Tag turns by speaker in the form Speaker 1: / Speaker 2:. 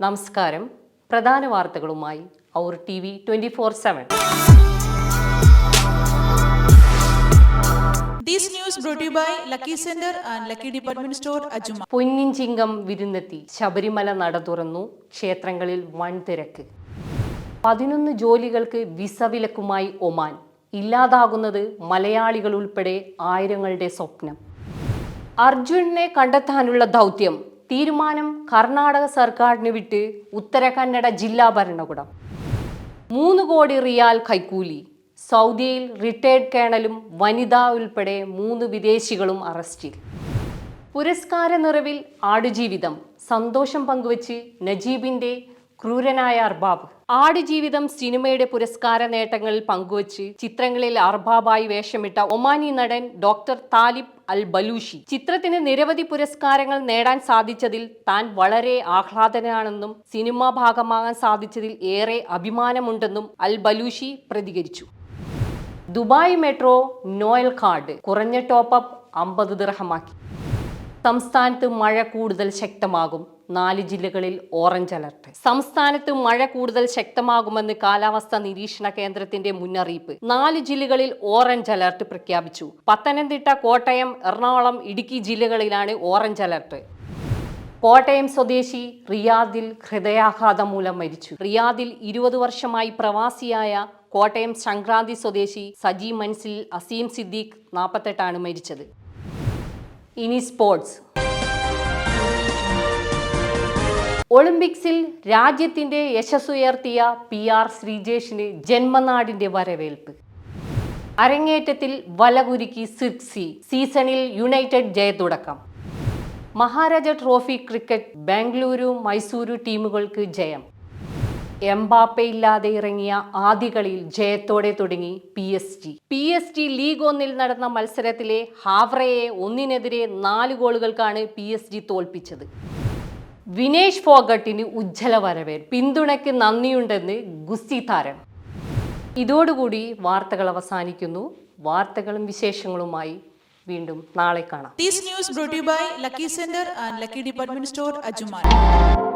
Speaker 1: നമസ്കാരം. പ്രധാന വാർത്തകളുമായി our T V twenty four seven. പൊന്നിഞ്ചിങ്കം വിരുന്നെത്തി. ശബരിമല നട തുറന്നു. ക്ഷേത്രങ്ങളിൽ വൻ തിരക്ക്. പതിനൊന്ന് ജോലികൾക്ക് വിസ വിലക്കുമായി ഒമാൻ. ഇല്ലാതാകുന്നത് മലയാളികൾ ഉൾപ്പെടെ ആയിരങ്ങളുടെ സ്വപ്നം. അർജുനെ കണ്ടെത്താനുള്ള ദൗത്യം. തീരുമാനം കർണാടക സർക്കാരിന് വിട്ട് ഉത്തര കന്നഡ ജില്ലാ ഭരണകൂടം. മൂന്ന് കോടി റിയാൽ കൈക്കൂലി. സൗദിയിൽ റിട്ടയർഡ് കേണലും വനിത ഉൾപ്പെടെ മൂന്ന് വിദേശികളും അറസ്റ്റിൽ. പുരസ്കാര നിറവിൽ ആടുജീവിതം. സന്തോഷം പങ്കുവച്ച് നജീബിന്റെ ക്രൂരനായ അർബാബ്. ആടുജീവിതം സിനിമയുടെ പുരസ്കാര നേട്ടങ്ങളിൽ പങ്കുവച്ച് ചിത്രങ്ങളിൽ അർബാബായി വേഷമിട്ട ഒമാനി നടൻ ഡോക്ടർ താലിബ് അൽ ബലൂഷി ചിത്രത്തിന് നിരവധി പുരസ്കാരങ്ങൾ നേടാൻ സാധിച്ചതിൽ താൻ വളരെ ആഹ്ലാദനാണെന്നും സിനിമ ഭാഗമാകാൻ സാധിച്ചതിൽ ഏറെ അഭിമാനമുണ്ടെന്നും അൽ ബലൂഷി പ്രതികരിച്ചു. ദുബായ് മെട്രോ നോയൽ കാർഡ് കുറഞ്ഞ ടോപ്പ് അപ്പ് അമ്പത് ദിർഹമാക്കി. സംസ്ഥാനത്ത് മഴ കൂടുതൽ ശക്തമാകും. നാല് ജില്ലകളിൽ ഓറഞ്ച് അലർട്ട്. സംസ്ഥാനത്ത് മഴ കൂടുതൽ ശക്തമാകുമെന്ന് കാലാവസ്ഥാ നിരീക്ഷണ കേന്ദ്രത്തിന്റെ മുന്നറിയിപ്പ്. നാല് ജില്ലകളിൽ ഓറഞ്ച് അലർട്ട് പ്രഖ്യാപിച്ചു. പത്തനംതിട്ട കോട്ടയം എറണാകുളം ഇടുക്കി ജില്ലകളിലാണ് ഓറഞ്ച് അലർട്ട്. കോട്ടയം സ്വദേശി റിയാദിൽ ഹൃദയാഘാതം മൂലം മരിച്ചു. റിയാദിൽ ഇരുപത് വർഷമായി പ്രവാസിയായ കോട്ടയം സംക്രാന്തി സ്വദേശി സജി മൻസിൽ അസീം സിദ്ദീഖ് നാൽപ്പത്തെട്ടാണ് മരിച്ചത്. ഇനി സ്പോർട്സ്. ഒളിമ്പിക്സിൽ രാജ്യത്തിന്റെ യശസ്സുയർത്തിയ പി ആർ ശ്രീജേഷിന് ജന്മനാടിന്റെ വരവേൽപ്പ്. അരങ്ങേറ്റത്തിൽ വലകുരുക്കി സിക്സി സീസണിൽ യുണൈറ്റഡ് ജയത്തുടക്കം. മഹാരാജ ട്രോഫി ക്രിക്കറ്റ് ബാംഗ്ലൂരു മൈസൂരു ടീമുകൾക്ക് ജയം. എംബാപ്പെ ഇല്ലാതെ ഇറങ്ങിയ ആദ്യ കളിയിൽ ജയത്തോടെ തുടങ്ങി P S G. P S G league ഒന്നിൽ നടന്ന മത്സരത്തിലെ ഹാവ്രയെ ഒന്നിനെതിരെ നാല് ഗോളുകൾക്കാണ് പി എസ് ജി തോൽപ്പിച്ചത്. വിനേഷ് ഫോഗട്ടിന് ഉജ്ജ്വല വരവേൽ. പിന്തുണയ്ക്ക് നന്ദിയുണ്ടെന്ന് ഗുസ്തി താരം. ഇതോടുകൂടി വാർത്തകൾ അവസാനിക്കുന്നു. വാർത്തകളും വിശേഷങ്ങളുമായി വീണ്ടും നാളെ കാണാം.
Speaker 2: You by Lucky Center and Lucky Department Store, Ajuma.